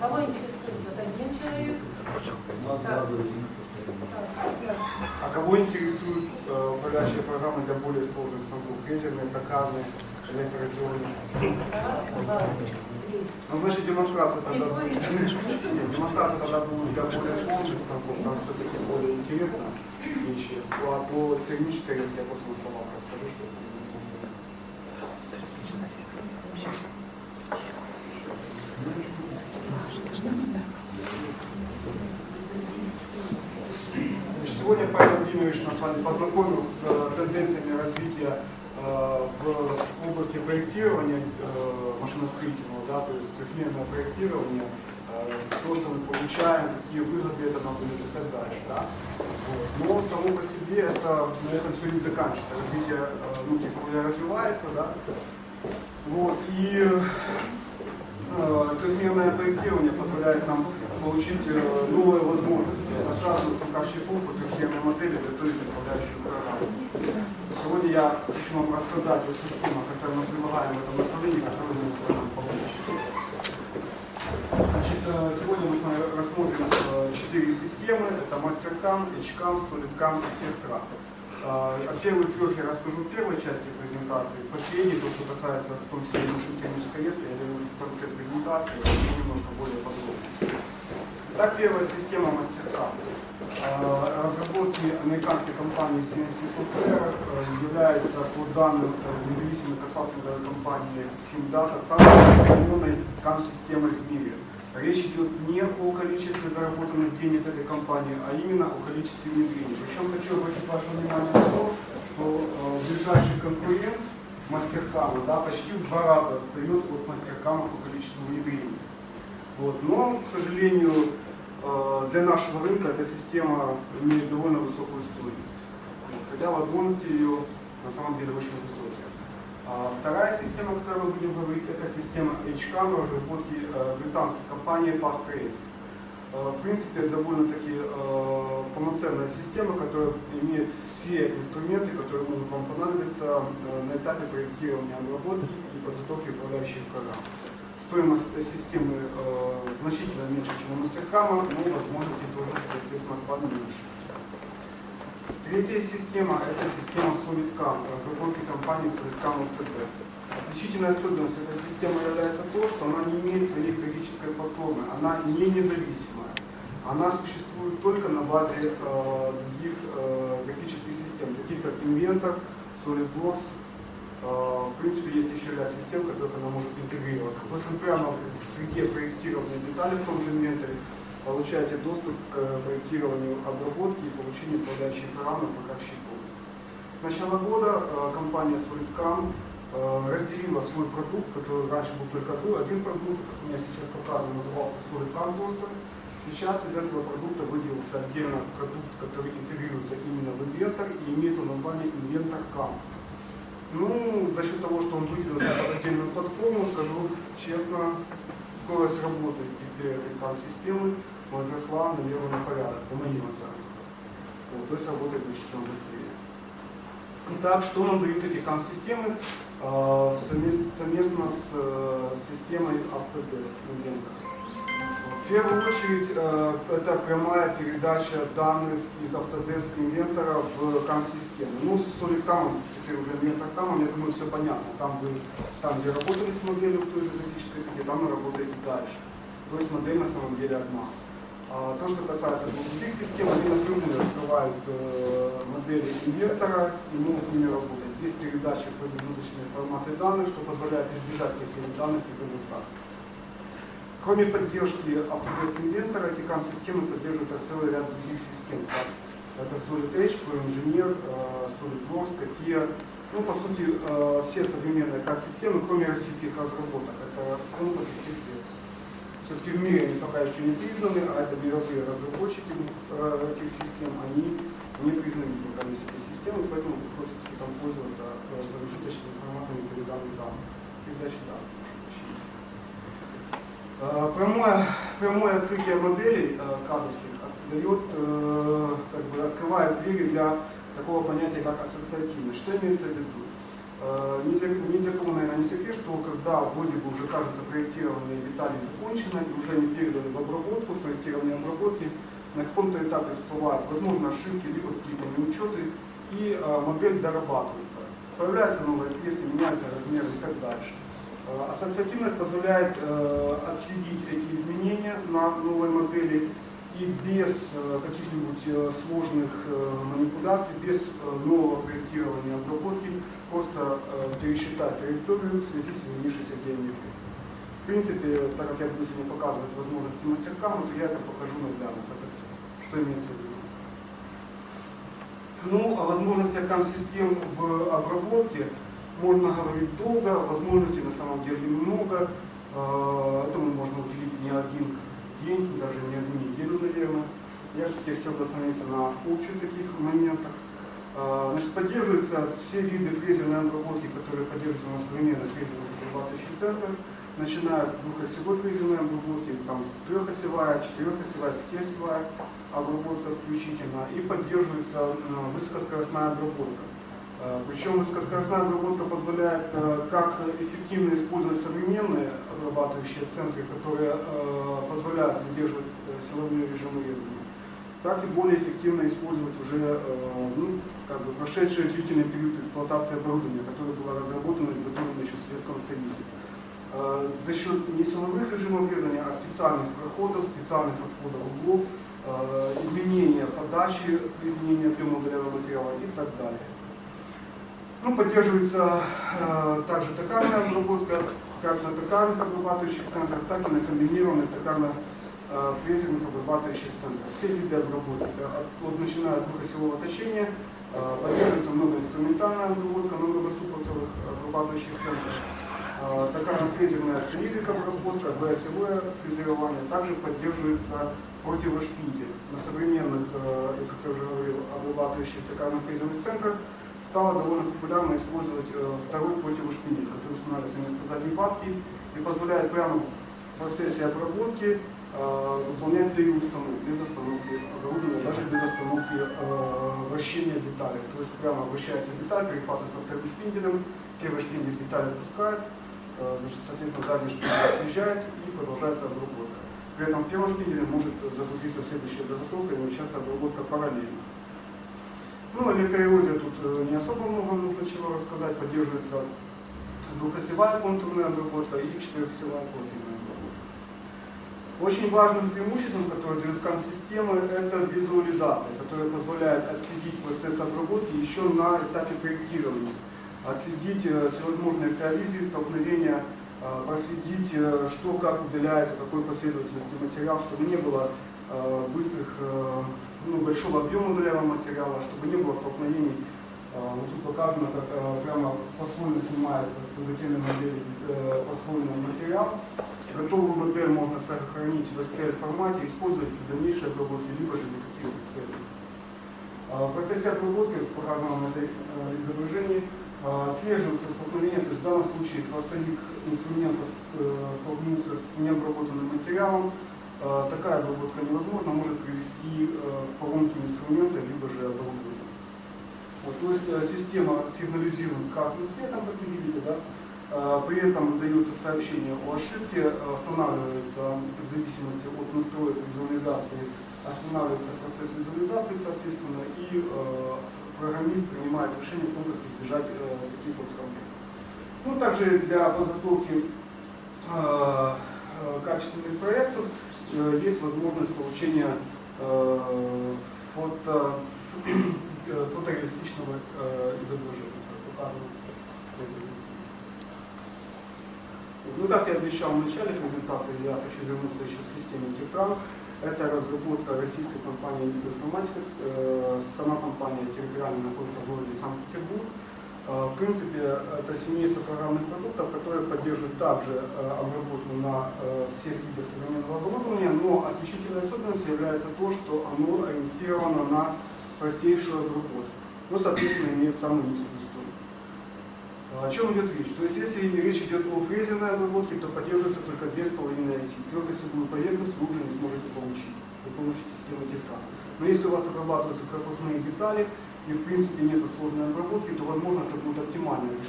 Кого интересует? Вот один человек? А кого интересует э, управляющая программа для более сложных станков? Фрезерные, токарные, электроразионные? Раз, два, три. Ну, значит, демонстрация тогда... Нет, демонстрация тогда будет для более сложных станков, там все-таки более интересно вещи. А по термической резке я просто на словах расскажу, что это. Значит, Сегодня Павел Владимирович нас с вами познакомил с э, тенденциями развития э, в области проектирования э, машиностроительного, да, то есть трехмерное проектирование, э, то, что мы получаем, какие выгоды это нам дает и так далее. Да? Но само по себе это на этом все не заканчивается. Развитие ну, технология развивается, да? Вот, и э, трехмерное проектирование позволяет нам получить э, новые возможности. Это сразу станках чипов по трехмерной модели готовить управляющую программу. Сегодня я хочу вам рассказать о системах, которые мы предлагаем в этом направлении, которые мы можем получить. Значит, э, сегодня мы рассмотрим э, четыре системы. Это MasterCam, HCAM, SolidCam и Tetra. Э, О первых трех я расскажу в первой части презентации. Последний, то, что касается в том числе и машин технической резки, я вернусь в конце презентации, расскажу немножко подробно. Итак, первая система MasterCam. Э, Разработки американской компании CNC Software э, является по данным э, независимой консалтинговой компании SimData самой распространенной CAM-системой в мире. Речь идет не о количестве заработанных денег этой компании, а именно о количестве внедрений. Причем хочу обратить ваше внимание на то, что э, ближайший конкурент мастеркама да, почти в два раза отстает от мастеркама по количеству внедрений. Вот. Но, к сожалению, для нашего рынка эта система имеет довольно высокую стоимость. Хотя возможности ее на самом деле очень высокие. А Вторая система, о мы будем говорить, это система HCAM разработки э, британской компании Pastrace. Э, В принципе, довольно-таки э, полноценная система, которая имеет все инструменты, которые могут вам понадобиться на этапе проектирования обработки и подготовки управляющих программ. Стоимость этой системы э, значительно меньше, чем у мастеркама, но возможности тоже, естественно, поменьше. Третья система – это система SolidCam, разработки компании SolidCam LTD. Отличительной особенностью этой системы является то, что она не имеет своей графической платформы, она не независимая. Она существует только на базе э, других э, графических систем, таких как Inventor, SolidWorks. Э, в принципе, есть еще ряд систем, в которых она может интегрироваться. Вы прямо в среде проектированной детали в том же Inventor получаете доступ к э, проектированию обработки и получению управляющей программы щитов. С начала года э, компания SolidCam э, разделила свой продукт, который раньше был только один продукт, как у меня сейчас показано, назывался SolidCam просто. Сейчас из этого продукта выделился отдельно продукт, который интегрируется именно в Inventor и имеет название Inventor Cam. Ну, за счет того, что он выделился под отдельную платформу, скажу честно, скорость работы теперь этой CAM-системы возросла, наверное, на порядок, по моим оценкам. Вот, то есть работает значительно быстрее. Итак, что нам дают эти э, совмест- совместно с э, системой Autodesk Inventor? В первую очередь, э, это прямая передача данных из Autodesk Inventor в CAM-систему. Ну, с SolidCam, теперь уже Inventor CAM, я думаю, все понятно. Там вы, там, где работали с моделью в той же графической среде, там вы работаете дальше. То есть модель на самом деле одна. А то, что касается других систем, они напрямую открывают э, модели инвертора и могут с ними работать без передачи промежуточные форматы данных, что позволяет избежать потерь данных при конвертации. Кроме поддержки Autodesk Inventor, эти CAM-системы поддерживают целый ряд других систем, как это Solid Edge, ProEngineer, э, SolidWorks, CATIA, ну, по сути, э, все современные CAD-системы, кроме российских разработок, это Compass и Flex. Все-таки в мире они пока еще не признаны, а это мировые разработчики э, этих систем, они не признаны есть этой системы, поэтому приходится там пользоваться промежуточными форматами передачи данных. Передачи данных. Прямое, прямое открытие моделей кадровских дает, как бы открывает двери для такого понятия, как ассоциативность. Что имеется в виду? Э, Ни для, ни для кого, наверное, не секрет, что когда вроде бы уже кажется проектирование деталей закончено и уже они переданы в обработку, в проектирование обработки, на каком-то этапе всплывают, возможно, ошибки, либо какие-то неучеты, и э, модель дорабатывается. Появляются новые отверстия, меняются размеры и так дальше. Э, Ассоциативность позволяет э, отследить эти изменения на новой модели и без э, каких-нибудь сложных манипуляций, без нового проектирования обработки, просто пересчитать траекторию в связи с изменившейся геометрией. В принципе, так как я буду сегодня показывать возможности мастеркама, то я это покажу наглядно, что имеется в виду. Ну, о возможностях систем в обработке можно говорить долго, возможностей на самом деле много. Э, Этому можно уделить не один день, даже не одну неделю, наверное. Я все-таки хотел бы остановиться на общих таких моментах. Э, Значит, поддерживаются все виды фрезерной обработки, которые поддерживаются на современных фрезерных обрабатывающих центрах, начиная от двухосевой фрезерной обработки, там трехосевая, четырехосевая, пятиосевая обработка включительно, и поддерживается э, высокоскоростная обработка. Э, Причем высокоскоростная обработка позволяет э, как эффективно использовать современные обрабатывающие центры, которые э, позволяют выдерживать силовые режимы резания, так и более эффективно использовать уже ну, как бы прошедший длительный период эксплуатации оборудования, которое было разработано и изготовлено еще в Советском Союзе. За счет не силовых режимов резания, а специальных проходов, специальных отходов углов, изменения подачи при изменении объема уголевого материала и так далее. Ну, поддерживается э, также токарная обработка, как на токарных обрабатывающих центрах, так и на комбинированных токарно-фрезерных обрабатывающих центрах. Все виды обработки, от, начиная от двухосевого точения, э, поддерживается многоинструментальная обработка многосуппортовых обрабатывающих центрах. Э, Токарно-фрезерная цилиндрик обработка, БСВ фрезерование, также поддерживается противошпиндель. На современных, э, как я уже говорил, обрабатывающих токарно-фрезерных центрах стало довольно популярно использовать э, второй противошпиндель, который устанавливается вместо задней батки и позволяет прямо в процессе обработки э, выполнять переустановку без остановки оборудования, даже без остановки э, вращения деталей. То есть прямо вращается деталь, перехватывается вторым шпинделем, первый шпиндель деталь отпускает, значит, соответственно задний шпиндель отъезжает и продолжается обработка. При этом в первом шпинделе может загрузиться следующая заготовка и начаться обработка параллельно. Ну, электроэрозия тут э, не особо много нужно чего рассказать. Поддерживается двухосевая контурная обработка и четырехосевая профильная обработка. Очень важным преимуществом, которое дает КАМ-системы, это визуализация, которая позволяет отследить процесс обработки еще на этапе проектирования. Отследить э, всевозможные коллизии, столкновения, э, проследить, что как удаляется, какой последовательности материал, чтобы не было быстрых, э, ну, большого объема удаляемого материала, чтобы не было столкновений. Э, Вот тут показано, как э, прямо послойно снимается с индукционной модели э, послойный материал. Готовую модель можно сохранить в STL формате использовать для дальнейшей обработки, либо же для каких-то целей. Э, В процессе обработки, показано на этой э, изображении, э, отслеживаются столкновения, то есть в данном случае хвостовик инструмента э, столкнулся с необработанным материалом, Э, такая обработка невозможна, может привести э, к поломке инструмента, либо же оборудования. Вот, то есть э, система сигнализирует красным цветом, как вы видите, да? Э, при этом выдается сообщение о ошибке, э, останавливается в зависимости от настроек визуализации, останавливается процесс визуализации, соответственно, и э, программист принимает решение о том, как избежать э, таких вот проблем. Ну, также для подготовки э, э, качественных проектов э, есть возможность получения э, фото, э, фотореалистичного э, изображения. видео. Ну, как я обещал в начале презентации, я хочу вернуться еще к системе Тетран. Это разработка российской компании «Информатика». Э, Сама компания территориально находится в городе Санкт-Петербург. Э, В принципе, это семейство программных продуктов, которое поддерживает также э, обработку на э, всех видах современного оборудования, но отличительной особенностью является то, что оно ориентировано на простейшую обработку, но, соответственно, имеет самую низкую стоимость. О чем идет речь? То есть, если речь идет о фрезерной обработке, то поддерживается только две с половиной оси. Твердосевую поверхность вы уже не сможете получить при помощи системы Тефтан. Но если у вас обрабатываются корпусные детали, и в принципе нет сложной обработки, то возможно это будет оптимальное решение.